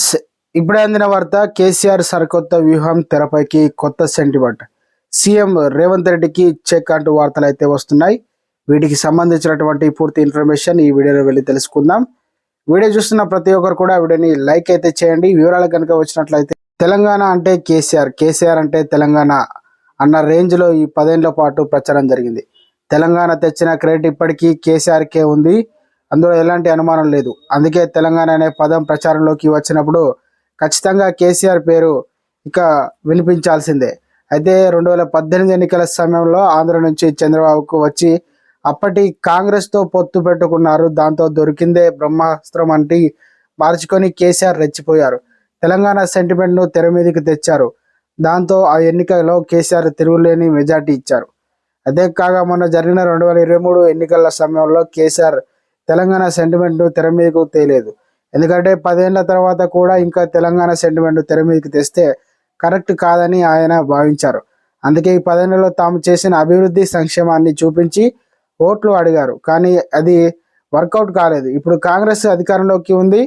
Friends ఇప్పుడే అందిన వార్త కేసీఆర్ సరికొత్త వ్యూహం తెరపైకి కొత్త సెంటిమెంట్. సీఎం రేవంత్ రెడ్డికి చెక్ అంటూ వార్తలు అయితే వస్తున్నాయి. వీటికి సంబంధించినటువంటి పూర్తి ఇన్ఫర్మేషన్ ఈ వీడియోలో వెళ్ళి తెలుసుకుందాం. వీడియో చూస్తున్న ప్రతి ఒక్కరు కూడా వీడియోని లైక్ అయితే చేయండి. వివరాలు కనుక వచ్చినట్లయితే తెలంగాణ అంటే కేసీఆర్ కేసీఆర్ అంటే తెలంగాణ అన్న రేంజ్లో ఈ పదేళ్ళ పాటు ప్రచారం జరిగింది. తెలంగాణ తెచ్చిన క్రెడిట్ ఇప్పటికీ కేసీఆర్కే ఉంది. అందులో ఎలాంటి అనుమానం లేదు. అందుకే తెలంగాణ అనే పదం ప్రచారంలోకి వచ్చినప్పుడు ఖచ్చితంగా కేసీఆర్ పేరు ఇక వినిపించాల్సిందే. అయితే రెండు వేల పద్దెనిమిది ఎన్నికల సమయంలో ఆంధ్ర నుంచి చంద్రబాబుకు వచ్చి అప్పటి కాంగ్రెస్తో పొత్తు పెట్టుకున్నారు. దాంతో దొరికిందే బ్రహ్మాస్త్రం అంటే మార్చుకొని కేసీఆర్ రెచ్చిపోయారు. తెలంగాణ సెంటిమెంట్ను తెర మీదకి తెచ్చారు. దాంతో ఆ ఎన్నికలో కేసీఆర్ తిరుగులేని మెజార్టీ ఇచ్చారు. అదే కాగా మొన్న జరిగిన రెండు వేల ఇరవై మూడు ఎన్నికల సమయంలో కేసీఆర్ తెలంగాణ సెంటిమెంట్ తెర మీదకు తేలేదు. ఎందుకంటే పదేళ్ళ తర్వాత కూడా ఇంకా తెలంగాణ సెంటిమెంట్ తెర మీదకి తెస్తే కరెక్ట్ కాదని ఆయన భావించారు. అందుకే ఈ పదేళ్ళలో తాము చేసిన అభివృద్ధి సంక్షేమాన్ని చూపించి ఓట్లు అడిగారు. కానీ అది వర్కౌట్ కాలేదు. ఇప్పుడు కాంగ్రెస్ అధికారంలోకి ఉంది.